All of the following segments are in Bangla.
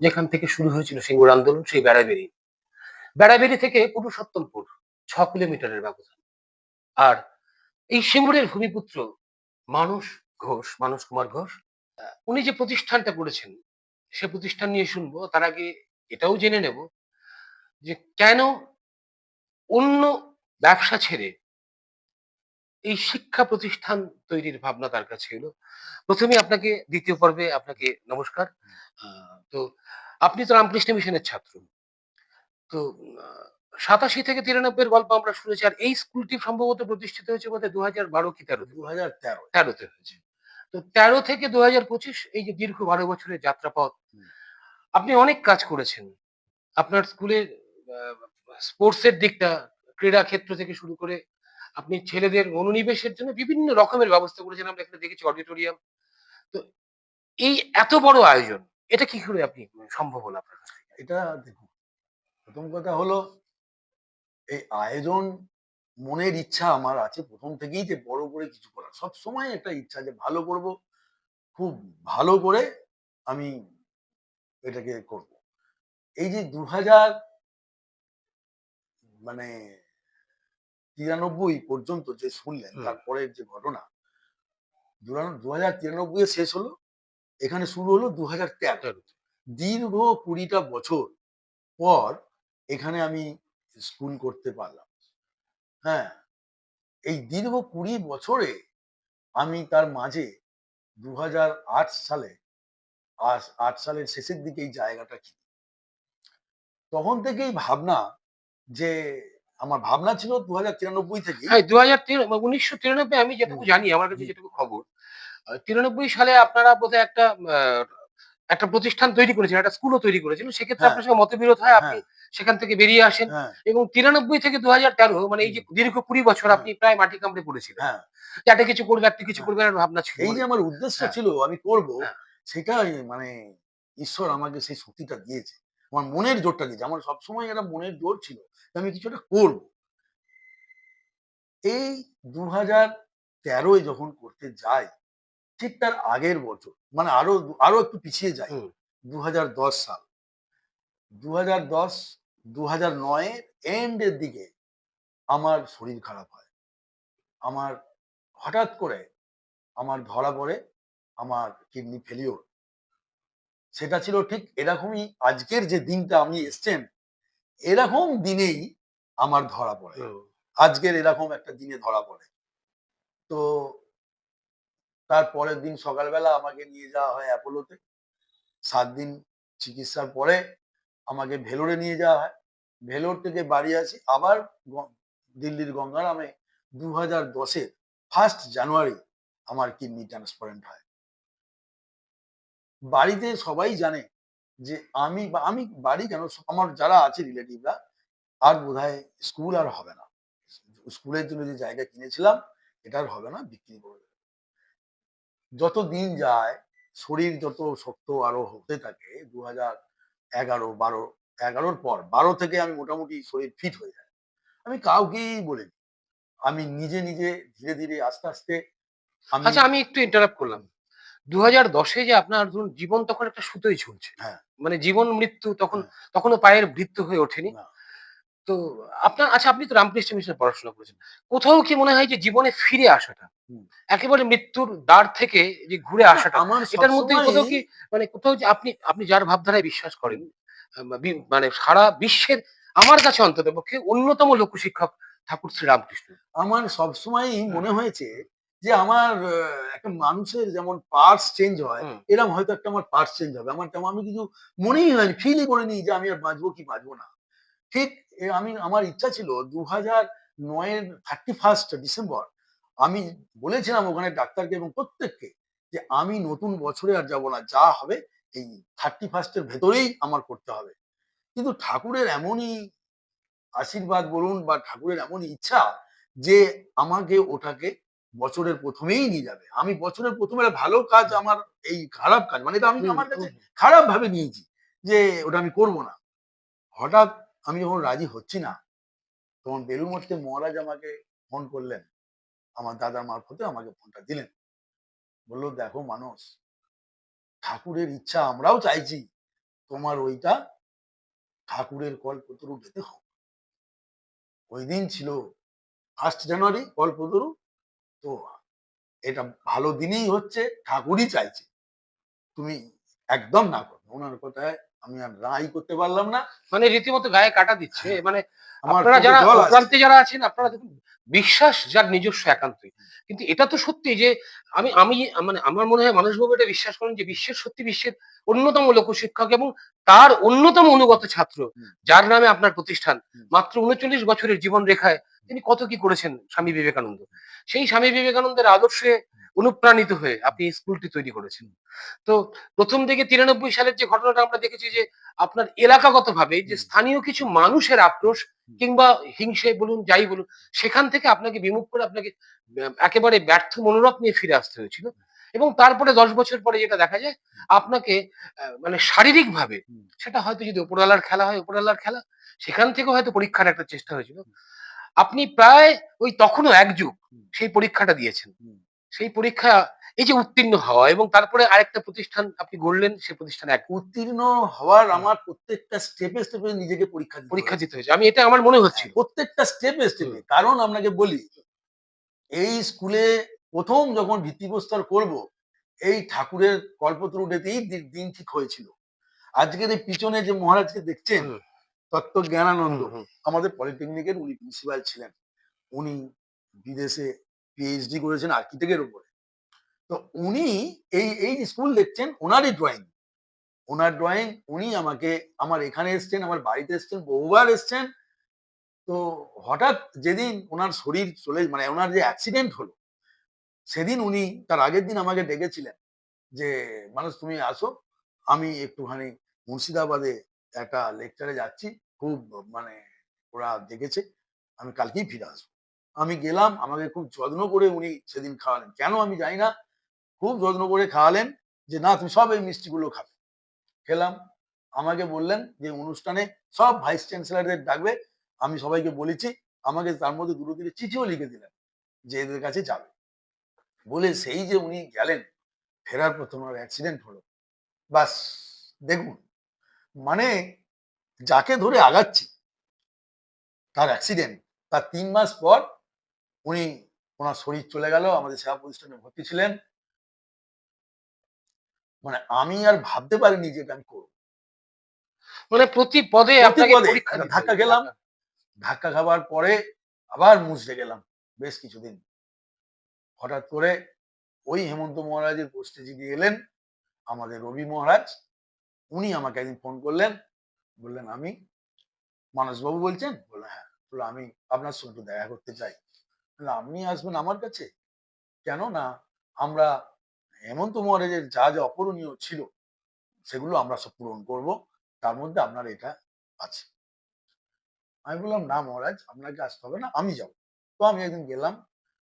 যেখান থেকে শুরু হয়েছিল সিঙ্গুর আন্দোলন, সেই বেড়াবেড়ি বেড়াবেড়ি থেকে পুরুষোত্তমপুর ছ কিলোমিটারের ব্যবধান আর এই সিঙ্গুরের ভূমিপুত্র মানুষ ঘোষ, মানস কুমার ঘোষ উনি যে প্রতিষ্ঠানটা করেছেন, সে প্রতিষ্ঠান নিয়ে শুনব। তার আগে এটাও জেনে নেব যে কেন অন্য ব্যবসা ছেড়ে এই শিক্ষা প্রতিষ্ঠান তৈরির ভাবনা তার কাছে এলো। প্রথমে আপনাকে দ্বিতীয় পর্বে আপনাকে নমস্কার। তো আপনি তো রামকৃষ্ণ মিশনের ছাত্র। তো সাতাশি থেকে তিরানব্বই গল্প আমরা শুনেছি আর এই স্কুলটি সম্ভবত প্রতিষ্ঠিত হয়েছে বোধহয় দু হাজার বারো কি তেরো দু হাজার তেরো। তেরোতে হয়েছে। তো তেরো থেকে দু হাজার পঁচিশ এই যে দীর্ঘ বারো বছরের যাত্রাপথ। আপনি অনেক কাজ করেছেন। আপনার স্কুলের স্পোর্টসের দিকটা ক্রীড়া ক্ষেত্র থেকে শুরু করে আপনি ছেলেদের মনোনিবেশের জন্য বিভিন্ন রকমের ব্যবস্থা করেছেন, আমরা এখানে দেখেছি অডিটোরিয়াম তো এই এত বড় আয়োজন, এটা কি করে আপনি সম্ভব হলো আপনার এটা দেখুন, প্রথম কথা হলো, এই আয়োজন মনের ইচ্ছা আমার আছে, প্রথম থেকেই যে বড় করে কিছু করার। সব সময় একটা ইচ্ছা যে ভালো করব, খুব ভালো করে আমি এটাকে করব। এই যে দু হাজার মানে তিরানব্বই পর্যন্ত যে শুনলেন হুম। তারপরের যে ঘটনা দু হাজার তিরানব্বই শেষ হলো এখানে শুরু হলো দু হাজার তেরো। দীর্ঘ কুড়িটা বছর পর এখানে আমি স্কুল করতে পারলাম। হ্যাঁ এই দীর্ঘ কুড়ি বছরে আমি তার মাঝে দু আট সালে আট সালের শেষের দিকে এই জায়গাটা কিনি তখন থেকেই ভাবনা যে আমার ভাবনা ছিল দু হাজার তিরানব্বই থেকে হ্যাঁ দু হাজার উনিশশো তিরানব্বই আমি যেটুকু জানি আমার কাছে যেটুকু খবর তিরানব্বই সালে আপনারা বোধহয় একটা একটা প্রতিষ্ঠান তৈরি করেছিলেন একটা স্কুলও তৈরি করেছিলেন সেক্ষেত্রে হ্যাঁ। আপনার সঙ্গে মতবিরোধ হয় আপনি সেখান থেকে বেরিয়ে আসেন হ্যাঁ এবং তিরানব্বই থেকে দু হাজার তেরো মানে এই যে দীর্ঘ কুড়ি বছর হ্যাঁ। আপনি প্রায় মাটি কামড়ে পড়েছিলেন হ্যাঁ যে একটা কিছু করবে একটা কিছু হ্যাঁ। করবে ভাবনা ছিল এই যে আমার উদ্দেশ্য হ্যাঁ। ছিল আমি করব হ্যাঁ। সেটাই মানে ঈশ্বর আমাকে সেই শক্তিটা দিয়েছে আমার মনের জোরটা দিয়েছে আমার সবসময় একটা মনের জোর ছিল যে আমি কিছুটা করব। এই দু হাজার তেরোয় যখন করতে যাই ঠিক তার আগের বছর মানে আরও আরও একটু পিছিয়ে যাই। দু হাজার দশ সাল। দু হাজার দশ দু হাজার নয়ের এন্ডের দিকে আমার শরীর খারাপ হয়। আমার হঠাৎ করে আমার ধরা পড়ে আমার কিডনি ফেলিওর সেটা ছিল ঠিক এরকমই আজকের যে দিনটা আপনি এসছেন এরকম দিনেই আমার ধরা পড়ে আজকের এরকম একটা দিনে ধরা পড়ে। তো তার পরের দিন সকালবেলা আমাকে নিয়ে যাওয়া হয় অ্যাপোলোতে। সাত দিন চিকিৎসার পরে আমাকে ভেলোরে নিয়ে যাওয়া হয়। ভেলোর থেকে বাড়ি আসি আবার দিল্লির গঙ্গারামে দু হাজার দশের ফার্স্ট জানুয়ারি আমার কিডনি ট্রান্সপারেন্ট হয়। বাড়িতে সবাই জানে যে আমি বা আমি বাড়ি কেন আমার যারা আছে রিলেটিভরা আর বোধহয় স্কুল আর হবে না। স্কুলের জন্য যে জায়গা কিনেছিলাম এটা আর হবে না, বিক্রি করে যত দিন যায়, শরীর যত শক্ত আরও হতে থাকে দু হাজার এগারো, বারো, এগারোর পর, বারো থেকে আমি মোটামুটি শরীর ফিট হয়ে যায়। আমি কাউকেই বলিনি। আমি নিজে নিজে ধীরে ধীরে আস্তে আস্তে আচ্ছা আমি একটু ইন্টারাপ্ট করলাম। দু হাজার দশে যে আপনার ধরুন জীবন তখন একটা সুতোই ঝুলছে। হ্যাঁ। মানে জীবন মৃত্যু তখন হ্যাঁ। তখনও পায়ের বৃত্ত হয়ে ওঠেনি। তো আপনার আচ্ছা আপনি তো রামকৃষ্ণ মিশনে পড়াশোনা করেছেন। কোথাও কি মনে হয় যে জীবনে ফিরে আসাটা? একেবারে মৃত্যুর দ্বার থেকে যে ঘুরে আসাটা আমার এটার মধ্যে কোথাও কি মানে কোথাও যে আপনি আপনি যার ভাবধারায় বিশ্বাস করেন মানে সারা বিশ্বের আমার কাছে অন্তত পক্ষে অন্যতম লোকশিক্ষক ঠাকুর শ্রী রামকৃষ্ণ। আমার সবসময়ই মনে হয়েছে যে আমার একটা মানুষের যেমন পার্টস চেঞ্জ হয় এরকম হয়তো একটা আমার পার্টস চেঞ্জ হবে। আমার তেমন আমি কিছু মনেই হয়নি ফিলই করিনি যে আমি আর বাঁচবো কি বাঁচবো না। ঠিক আমি আমার ইচ্ছা ছিল দু হাজার নয়ের থার্টি ফার্স্ট ডিসেম্বর আমি বলেছিলাম ওখানে ডাক্তারকে এবং প্রত্যেককে যে আমি নতুন বছরে আর যাব না যা হবে এই থার্টি ফার্স্টের ভেতরেই আমার করতে হবে। কিন্তু ঠাকুরের এমনই আশীর্বাদ বলুন বা ঠাকুরের এমনই ইচ্ছা যে আমাকে ওটাকে বছরের প্রথমেই নিয়ে যাবে। আমি বছরের প্রথমে ভালো কাজ আমার এই খারাপ কাজ মানে এটা আমি আমার কাছে খারাপ ভাবে নিয়েছি যে ওটা আমি করব না। হঠাৎ আমি যখন রাজি হচ্ছি না তখন বেলুর মধ্যে মহারাজ আমাকে ফোন করলেন। আমার দাদার মারফতে আমাকে ফোনটা দিলেন। বলল দেখো মানুষ ঠাকুরের ইচ্ছা আমরাও চাইছি। তোমার ওইটা ঠাকুরের কল্পতরু যেতে হবে ওই দিন ছিল ফার্স্ট জানুয়ারি কল্পতরু তো এটা ভালো দিনেই হচ্ছে ঠাকুরই চাইছে। তুমি একদম না করো। ওনার কথায় আমি আর রাই করতে পারলাম না। মানে রীতিমতো গায়ে কাটা দিচ্ছে। মানে আমার আপনারা যারা প্রান্তে যারা আছেন আপনারা দেখুন বিশ্বাস যার নিজস্ব একান্তই কিন্তু এটা তো সত্যি যে আমি আমি মানে আমার মনে হয় মানুষবাবু এটা বিশ্বাস করেন যে বিশ্বের সত্যি বিশ্বের অন্যতম লোকশিক্ষক এবং তার অন্যতম অনুগত ছাত্র যার নামে আপনার প্রতিষ্ঠান। মাত্র উনচল্লিশ বছরের জীবন রেখায় তিনি কত কি করেছেন স্বামী বিবেকানন্দ? সেই স্বামী বিবেকানন্দের আদর্শে অনুপ্রাণিত হয়ে আপনি এই স্কুলটি তৈরি করেছেন। তো প্রথম দিকে তিরানব্বই সালের যে ঘটনাটা আমরা দেখেছি যে আপনার এলাকাগত ভাবে যে স্থানীয় কিছু মানুষের আক্রোশ কিংবা হিংসে বলুন যাই বলুন সেখান থেকে আপনাকে বিমুখ করে আপনাকে একেবারে ব্যর্থ মনোরথ নিয়ে ফিরে আসতে হয়েছিল। এবং তারপরে দশ বছর পরে যেটা দেখা যায় আপনাকে মানে শারীরিক ভাবে সেটা হয়তো যদি উপরওয়ালার খেলা হয় উপরওয়ালার খেলা সেখান থেকেও হয়তো পরীক্ষার একটা চেষ্টা হয়েছিল। আপনি প্রায় ওই তখনও এক যুগ সেই পরীক্ষাটা দিয়েছেন। সেই পরীক্ষা এই যে উত্তীর্ণ হওয়া এবং তারপরে আরেকটা প্রতিষ্ঠান আপনি গড়লেন সেই প্রতিষ্ঠানে এক উত্তীর্ণ হওয়ার আমার প্রত্যেকটা স্টেপে স্টেপে নিজেকে পরীক্ষা পরীক্ষা দিতে হয়েছে। আমি এটা আমার মনে হচ্ছে প্রত্যেকটা স্টেপে স্টেপে কারণ আপনাকে বলি এই স্কুলে প্রথম যখন ভিত্তিপ্রস্তর করব এই ঠাকুরের কল্পতরুটেতেই দিন ঠিক হয়েছিল। আজকের এই পিছনে যে মহারাজকে দেখছেন তত্ত্ব জ্ঞানানন্দ। আমাদের পলিটেকনিকের উনি প্রিন্সিপাল ছিলেন। উনি বিদেশে পিএইচডি করেছেন আর্কিটেক্টের উপরে। তো উনি এই এই স্কুল দেখছেন ওনারই ড্রয়িং ওনার ড্রয়িং উনি আমাকে, আমার এখানে এসছেন, আমার বাড়িতে এসছেন, বহুবার এসছেন। তো হঠাৎ যেদিন ওনার শরীর চলে মানে ওনার যে অ্যাক্সিডেন্ট হলো, সেদিন উনি, তার আগের দিন আমাকে ডেকেছিলেন যে, মানুষ, তুমি আসো, আমি একটুখানি মুর্শিদাবাদে একটা লেকচারে যাচ্ছি। খুব মানে ওরা দেখেছে, আমি কালকেই ফিরে আসব। আমি গেলাম, আমাকে খুব যত্ন করে উনি সেদিন খাওয়ালেন। কেন আমি জানি না? খুব যত্ন করে খাওয়ালেন যে, না, তুমি সব এই মিষ্টিগুলো খাবে। খেলাম। আমাকে বললেন যে, অনুষ্ঠানে সব ভাইস চ্যান্সেলারদের ডাকবে। আমি সবাইকে বলেছি, আমাকে তার মধ্যে দুটো দিকে চিঠিও লিখে দিলেন যে, এদের কাছে যাবে। বলে সেই যে উনি গেলেন, ফেরার পর তোমার অ্যাক্সিডেন্ট হলো। বাস, দেখুন মানে যাকে ধরে আগাচ্ছি, তার অ্যাক্সিডেন্ট তার তিন মাস পর উনি ওনার শরীর চলে গেল আমাদের সেবা প্রতিষ্ঠানে ভর্তি ছিলেন। মানে আমি আর ভাবতে পারিনি যে এটা আমি করব। মানে প্রতি পদে ধাক্কা হয়েছে। খেলাম। ধাক্কা খাবার পরে আবার মুচড়ে গেলাম বেশ কিছুদিন। হঠাৎ করে ওই হেমন্ত মহারাজের পোস্টে যিনি এলেন আমাদের রবি মহারাজ উনি আমাকে একদিন ফোন করলেন বললেন আমি মানসবাবু বলছেন? বললেন হ্যাঁ। বলল আমি আপনার সঙ্গে দেখা করতে চাই। বললাম, আপনি আসবেন আমার কাছে? কেন না আমরা হেমন্ত মহারাজের যা যা অপূরণীয় ছিল সেগুলো আমরা সব পূরণ করব তার মধ্যে আপনার এটা আছে। আমি বললাম না মহারাজ আপনাকে আসতে হবে না আমি যাব। তো আমি একদিন গেলাম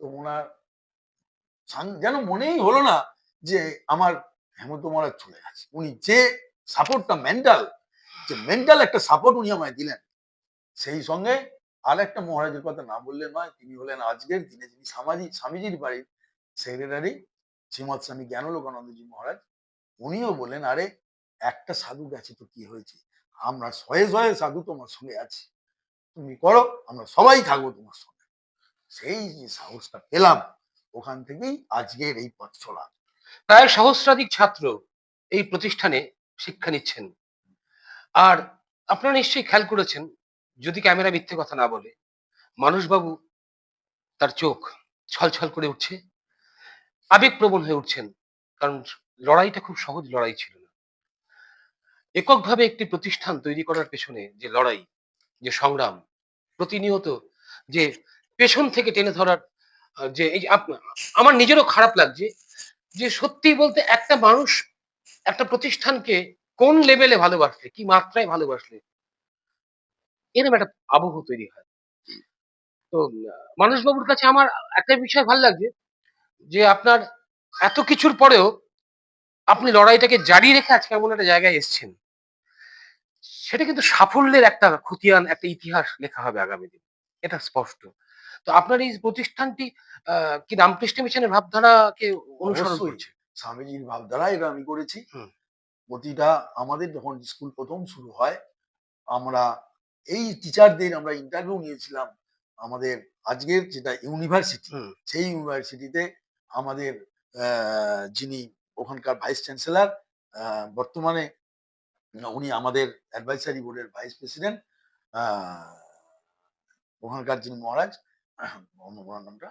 তো ওনার যেন মনেই হলো না যে আমার হেমন্ত মহারাজ চলে গেছে। উনি যে সাপোর্টটা মেন্টাল যে মেন্টাল একটা সাপোর্ট উনি আমায় দিলেন সেই সঙ্গে আর একটা মহারাজের কথা না বললে নয়, তিনি হলেন আজকের দিনে যিনি সামাজিক স্বামীজির বাড়ির সেক্রেটারি শ্রীমৎ স্বামী জ্ঞানলোকানন্দজি মহারাজ, উনিও বলেন আরে, একটা সাধু গেছে তো কি হয়েছে? আমরা শয়ে শয়ে সাধু তোমার সঙ্গে আছি। তুমি করো, আমরা সবাই থাকব তোমার সঙ্গে। সেই যে সাহসটা পেলাম, ওখান থেকেই আজকের এই পথ চলা। প্রায় সহস্রাধিক ছাত্র এই প্রতিষ্ঠানে শিক্ষা নিচ্ছেন। আর আপনারা নিশ্চয়ই খেয়াল করেছেন যদি ক্যামেরা মিথ্যে কথা না বলে, মানুষবাবু তার চোখ ছলছল করে উঠছে। আবেগপ্রবণ হয়ে উঠছেন, কারণ লড়াইটা খুব সহজ লড়াই ছিল না। এককভাবে একটি প্রতিষ্ঠান তৈরি করার পেছনে যে লড়াই, যে সংগ্রাম, প্রতিনিয়ত যে পেছন থেকে টেনে ধরার যে এই আমার নিজেরও খারাপ লাগছে যে সত্যি বলতে একটা মানুষ একটা প্রতিষ্ঠানকে কোন লেভেলে ভালোবাসলে, কি মাত্রায় ভালোবাসলে এরকম একটা আবহ তৈরি হয়। তো আহ, মানুষবাবুর কাছে আমার একটা বিষয় ভালো লাগছে যে আপনার এত কিছুর পরেও আপনি লড়াইটাকে জারি রেখে আজকে এমন একটা জায়গায় এসেছেন। সেটা কিন্তু সাফল্যের একটা খতিয়ান একটা ইতিহাস লেখা হবে আগামী দিন। এটা স্পষ্ট। তো আপনার এই প্রতিষ্ঠানটি আহ, কি রামকৃষ্ণ মিশনের ভাবধারাকে অনুসরণ। করছে? স্বামীজির ভাবধারা এটা আমি করেছি। প্রতিটা আমাদের যখন স্কুল প্রথম শুরু হয় আমরা এই টিচারদের আমরা ইন্টারভিউ নিয়েছিলাম আমাদের আজকের যেটা ইউনিভার্সিটি সেই ইউনিভার্সিটিতে আমাদের যিনি ওখানকার ভাইস চ্যান্সেলর বর্তমানে উনি আমাদের অ্যাডভাইসারি বোর্ডের ভাইস প্রেসিডেন্ট ওখানকার যিনি মহারাজ নামটা?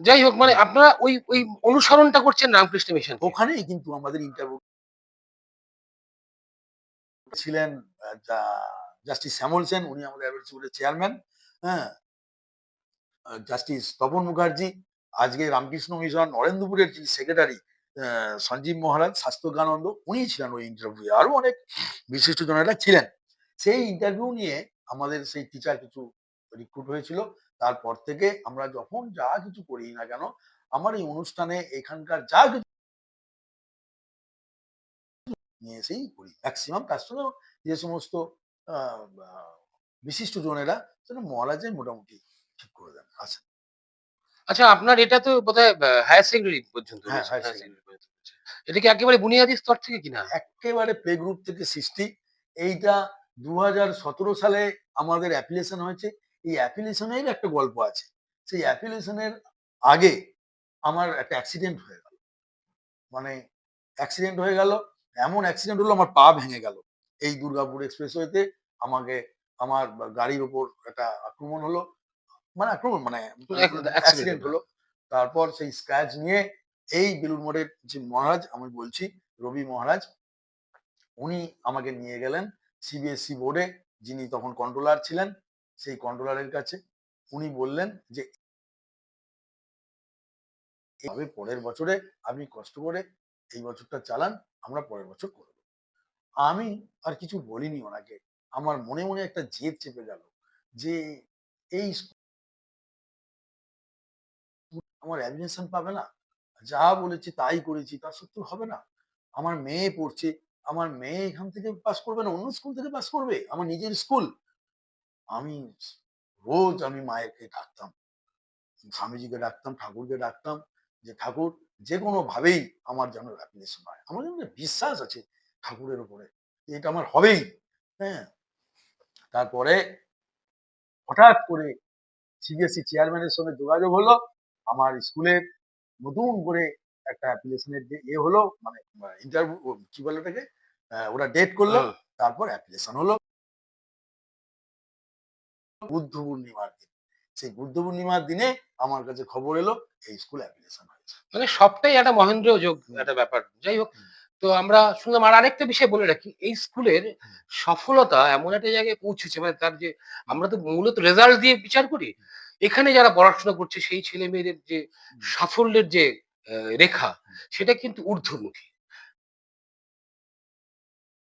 যাই হোক মানে আপনারা ওই ওই অনুসরণটা করছেন রামকৃষ্ণ মিশন ওখানেই কিন্তু আমাদের ইন্টারভিউ ছিলেন জাস্টিস শ্যামল সেন, উনি আমাদের অ্যাডভাইসারি বোর্ডের চেয়ারম্যান হ্যাঁ? জাস্টিস তপন মুখার্জি, আজকে রামকৃষ্ণ মিশন, নরেন্দ্রপুরের যিনি সেক্রেটারি সঞ্জীব মহারাজ, স্বাস্থ্যজ্ঞানন্দ উনি ছিলেন ওই ইন্টারভিউ আরও অনেক বিশিষ্ট জনেরা ছিলেন। সেই ইন্টারভিউ নিয়ে আমাদের সেই টিচার কিছু রিক্রুট হয়েছিল। তারপর থেকে আমরা যখন যা কিছু করি না কেন, আমার এই অনুষ্ঠানে এখানকার যা কিছু নিয়ে এসেই করি। ম্যাক্সিমাম তার সঙ্গে যে সমস্ত বিশিষ্ট জনেরা সেটা মহারাজে মোটামুটি ঠিক করে দেন আচ্ছা আচ্ছা আপনার এটা তো বোধহয় হায়ার সেকেন্ডারি পর্যন্ত হ্যাঁ, এটা কি একেবারে বুনিয়াদী স্তর থেকে কিনা? একেবারে প্লে গ্রুপ থেকে সৃষ্টি। এইটা দু সতেরো সালে আমাদের অ্যাপ্লিকেশন হয়েছে। এই অ্যাপ্লিকেশনের একটা গল্প আছে। সেই অ্যাপ্লিকেশনের আগে আমার একটা অ্যাক্সিডেন্ট হয়ে গেল। মানে অ্যাক্সিডেন্ট হয়ে গেল এমন অ্যাক্সিডেন্ট হলো আমার পা ভেঙে গেল। এই দুর্গাপুর এক্সপ্রেসওয়েতে আমাকে আমার গাড়ির ওপর একটা আক্রমণ হলো। মানে আক্রমণ মানে অ্যাক্সিডেন্ট হলো। হলো। তারপর সেই স্ক্র্যাচ নিয়ে এই বেলুর মঠের যে মহারাজ আমি বলছি রবি মহারাজ উনি আমাকে নিয়ে গেলেন সিবিএসসি বোর্ডে যিনি তখন কন্ট্রোলার ছিলেন সেই কন্ট্রোলারের কাছে। উনি বললেন যে এভাবে পরের বছরে আপনি কষ্ট করে এই বছরটা চালান, আমরা পরের বছর করব। আমি আর কিছু বলিনি ওনাকে। আমার মনে মনে একটা জেদ চেপে গেল যে এই আমার অ্যাডমিশন পাবে না। যা বলেছি তাই করেছি, তা সত্ত্বেও হবে না। আমার মেয়ে পড়ছে, আমার মেয়ে এখান থেকে পাস করবে না, অন্য স্কুল থেকে পাস করবে, আমার নিজের স্কুল আমি রোজ আমি মায়েরকে ডাকতাম, স্বামীজিকে ডাকতাম, ঠাকুরকে ডাকতাম যে, ঠাকুর যে কোনো ভাবেই আমার যেন অ্যাপ্লিকেশন হয় আমার যেন বিশ্বাস আছে ঠাকুরের উপরে এটা আমার হবেই হ্যাঁ? তারপরে হঠাৎ করে সিবিএসসি চেয়ারম্যানের সঙ্গে যোগাযোগ হলো আমার স্কুলের নতুন করে একটা অ্যাপ্লিকেশনের ইয়ে হলো মানে ইন্টারভিউ কি বলে ওটাকে? ওরা ডেট করল তারপর অ্যাপ্লিকেশন হলো। বুদ্ধ পূর্ণিমার দিন। সেই বুদ্ধ পূর্ণিমার দিনে আমার কাছে খবর এলো এই স্কুল অ্যাপ্লিকেশন হয়েছে। মানে সবটাই একটা মহেন্দ্র যোগ একটা ব্যাপার। যাই হোক তো আমরা শুনলাম আর আরেকটা বিষয় বলে রাখি এই স্কুলের সফলতা এমন একটা জায়গায় পৌঁছেছে মানে তার যে আমরা তো মূলত রেজাল্ট দিয়ে বিচার করি এখানে যারা পড়াশোনা করছে সেই ছেলে মেয়েদের যে সাফল্যের যে রেখা সেটা কিন্তু ঊর্ধ্বমুখী।